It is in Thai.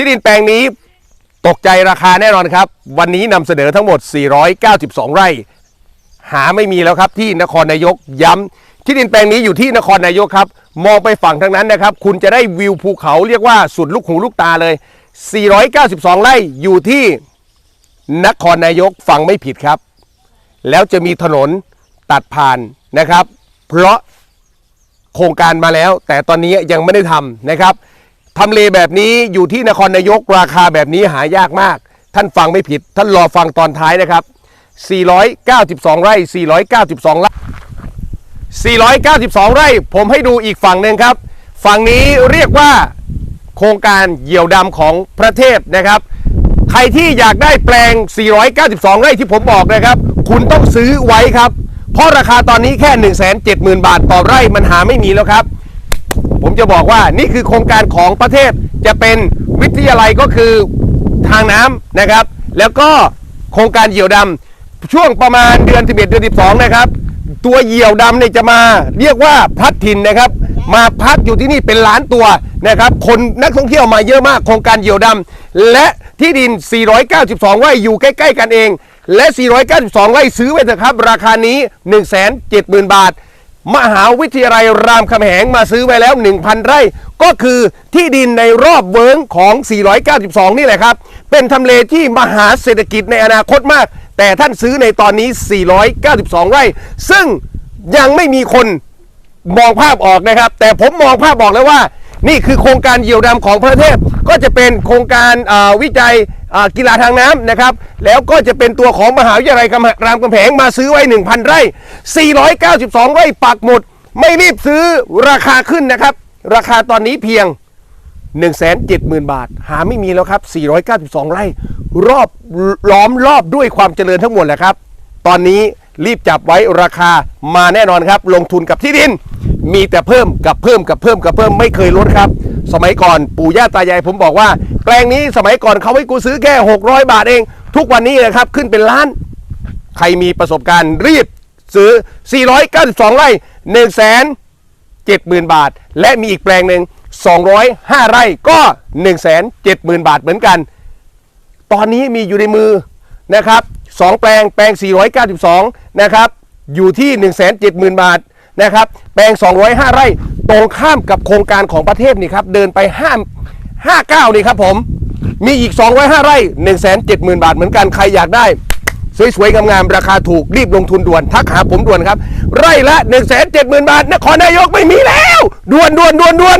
ที่ดินแปลงนี้ตกใจราคาแน่นอนครับ วันนี้นำเสนอทั้งหมด 492 ไร่ หาไม่มีแล้วครับที่นครนายกย้ำที่ดินแปลงนี้อยู่ที่นครนายกครับ มองไปฝั่งทางนั้นนะครับ คุณจะได้วิวภูเขาเรียกว่าสุดลูกหูลูกตาเลย 492 ไร่อยู่ที่นครนายกฟังไม่ผิดครับ แล้วจะมีถนนตัดผ่านนะครับ เพราะโครงการมาแล้ว แต่ตอนนี้ยังไม่ได้ทำนะครับ ทำเลแบบนี้อยู่ที่นครนายกราคาแบบนี้หายากมาก ท่านฟังไม่ผิด ท่านรอฟังตอนท้ายนะครับ 492 ไร่ 492ไร่492 ไร่ ผมให้ดูอีกฝั่งหนึ่งครับ ฝั่งนี้เรียกว่าโครงการเหยี่ยวดำของพระเทพนะครับ ใครที่อยากได้แปลง 492 ไร่ที่ผมบอกนะครับ คุณต้องซื้อไว้ครับ เพราะราคาตอนนี้แค่ 170,000 บาทต่อไร่มันหาไม่มีแล้วครับ ผมจะบอกว่านี่คือโครงการของประเทศจะเป็นวิทยาลัยก็คือทางน้ำนะครับ แล้วก็โครงการเหยี่ยวดำช่วงประมาณเดือน 11 เดือน 12 นะครับ ตัวเหยี่ยวดำเนี่ยจะมาเรียกว่าพัดถิ่นนะครับ มาพักอยู่ที่นี่เป็นล้านตัวนะครับ คนนักท่องเที่ยวมาเยอะมากโครงการเหยี่ยวดำและที่ดิน 492 ไร่อยู่ใกล้ ๆ กันเอง และ 492 ไร่ซื้อไว้เถอะครับ ราคานี้ 170,000 บาท มหาวิทยาลัยรามคำแหงมาซื้อไว้แล้ว 1,000 ไร่ ก็คือที่ดินในรอบเวิร์งของ 492 นี่แหละครับ เป็นทำเลที่มหาเศรษฐกิจในอนาคตมาก แต่ท่านซื้อในตอนนี้ 492 ไร่ ซึ่งยังไม่มีคนมองภาพออกนะครับ แต่ผมมองภาพออกแล้วว่า นี่คือโครงการเหยี่ยวดำของประเทศ ก็จะเป็นโครงการวิจัย กีฬาทางน้ำนะครับ แล้วก็จะเป็นตัวของมหาวิทยาลัยรามคำแหงมาซื้อไว้ 1,000 ไร่ 492 ไร่ปักหมด ไม่รีบซื้อราคาขึ้นนะครับ ราคาตอนนี้เพียง 170,000 บาท หาไม่มีแล้วครับ 492 ไร่ รอบล้อมรอบด้วยความเจริญทั้งหมดแหละครับ ตอนนี้รีบจับไว้ราคามาแน่นอนครับ ลงทุนกับที่ดิน มีแต่เพิ่มกับเพิ่มกับเพิ่มกับเพิ่มไม่เคยลดครับ สมัยก่อนปู่ย่าตายายผมบอกว่า แปลงนี้สมัยก่อนเขาให้กูซื้อแค่600 บาทเอง ทุกวันนี้นะครับขึ้นเป็นล้าน ใครมีประสบการณ์รีบซื้อ 492 ไร่1แสน70,000 บาท และมีอีกแปลงหนึ่ง205 ไร่ก็ 1 7 0 0 0 0 บาทเหมือนกัน ตอนนี้มีอยู่ในมือนะครับสองแปลงแปลง 492 นะครับ อยู่ที่ 170,000 บาทนะครับ แปลง 205 ไร่ ตรงข้ามกับโครงการของประเทศนี่ครับ เดินไปห้าห้าเก้านี่ครับผม มีอีก2องไร่หนึ่งแสนเจ็ดหมื่นบาทเหมือนกันใครอยากได้ สวยๆงามๆราคาถูกรีบลงทุนด่วน ทักหาผมด่วนครับ ไร่ละ170,000บาทนครนายกไม่มีแล้วด่วนด่วนด่วนด่วน